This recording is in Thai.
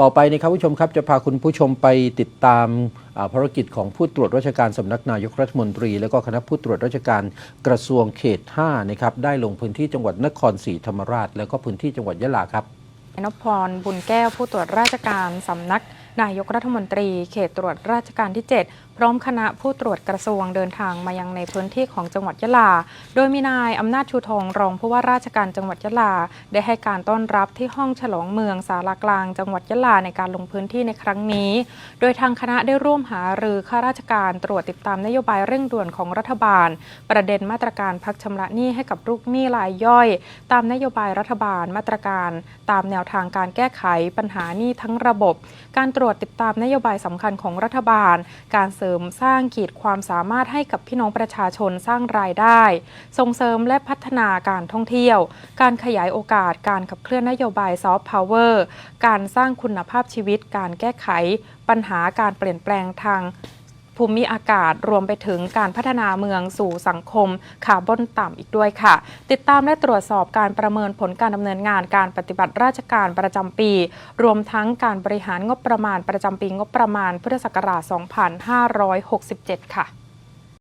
ต่อไปนะครับผู้ชมครับจะพาคุณผู้ชมไปติดตามภารกิจของผู้ตรวจราชการสำนักนายกรัฐมนตรี และก็คณะผู้ตรวจราชการกระทรวงเขต 5 นะครับได้ลงพื้นที่จังหวัดนครศรีธรรมราช และก็พื้นที่จังหวัดยะลาครับนพพรบุญแก้วผู้ตรวจราชการสำนัก นายกรัฐมนตรีเขตตรวจราชการที่ 7 พร้อมคณะผู้ตรวจกระทรวงเดินทางมายังในพื้นที่ของจังหวัดยะลา โดยมีนายอำนาจชูทองรองผู้ว่าราชการจังหวัดยะลา ได้ให้การต้อนรับที่ห้องฉลองเมืองสารากลางจังหวัดยะลาในการลงพื้นที่ในครั้งนี้ โดยทางคณะได้ร่วมหารือข้าราชการตรวจติดตามนโยบายเร่งด่วนของรัฐบาล ประเด็นมาตรการพักชำระหนี้ให้กับลูกหนี้รายย่อย ตามนโยบายรัฐบาลมาตรการ ตามแนวทางการแก้ไขปัญหาหนี้ทั้งระบบ การตรวจติดตามนโยบายสำคัญของรัฐบาล การเสริมสร้างขีดความสามารถให้กับพี่น้องประชาชนสร้างรายได้ ส่งเสริมและพัฒนาการท่องเที่ยว การขยายโอกาสการขับเคลื่อนนโยบายซอฟต์พาวเวอร์การสร้างคุณภาพชีวิต การแก้ไข ปัญหาการเปลี่ยนแปลงทาง ภูมิอากาศรวมไปถึงการพัฒนาเมืองสู่สังคมคาร์บอนต่ำอีกด้วยค่ะ ติดตามและตรวจสอบการประเมินผลการดำเนินงานการปฏิบัติราชการประจำปี รวมทั้งการบริหารงบประมาณประจำปีงบประมาณพุทธศักราช 2567 ค่ะ